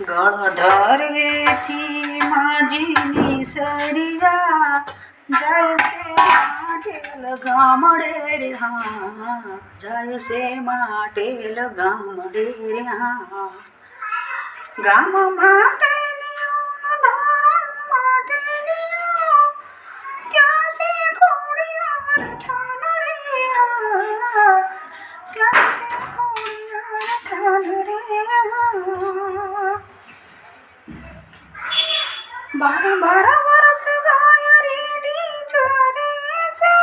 ગળધર વેથી માજીની સરિયા જાય છે માટેલ ગામડે રે હા જાય છે માટેલ ગામડે રે હા ગામ માટે बारंबार वर्ष गायरी चरे से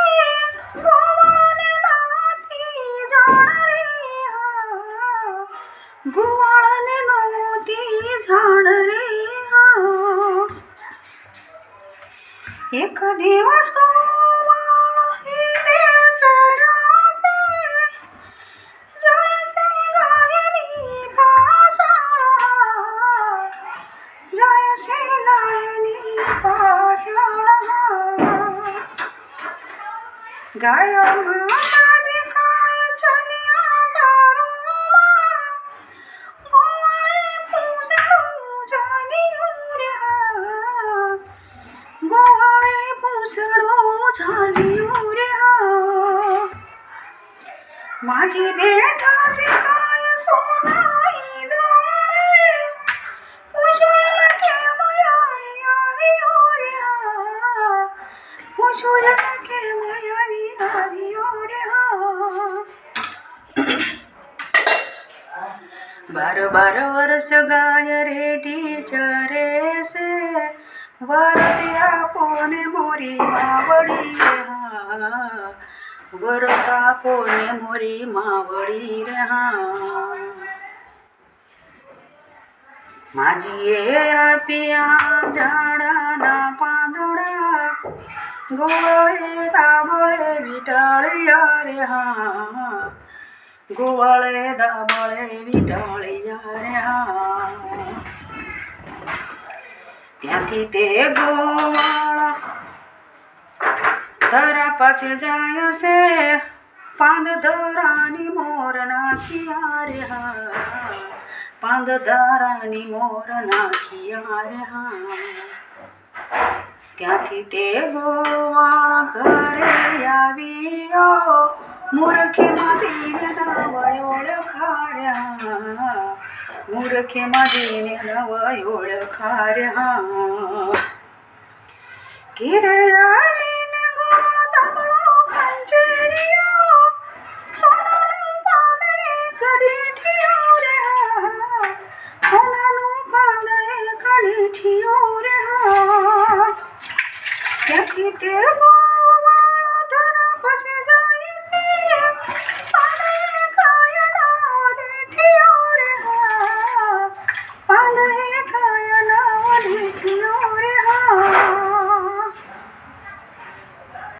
गोवान जाण रे हा गोवान नव्हती जाण रे हा एक दिवस गोवा গায়ন মাঝে কায় চলিয়া বারুমা গোয়ালে পুষলু জানি উড়া গোয়ালে পুষলু জানি উড়া মাঝে বেঠা সে बार बार वर्ष गाय रे टीचरे से वरतिया पोने मोरी मावड़ी हाँ वरता पोने मोरी मावड़ी रे माजी माझी ये पिया जाड़ा ना ગોળે દાબળે વિટાળ્યા રે હા ગોવાળે દાબળે વિટાળ્યા રે હા ત્યાંથી તે ગોવાળા તારા પાસે જાય છે પાંદ ધરાની મોર નાખિયા રે હા પાંદ ધરાની મોર નાખિયા રે હા ત્યાંથી તે ગોવાળા ઘરે આવ્યો મૂર્ખે માધીને નવાય ઓળખાર્યા મૂર્ખે માધીને નવાય ઓળખાર્યા ઘેરે 别 吧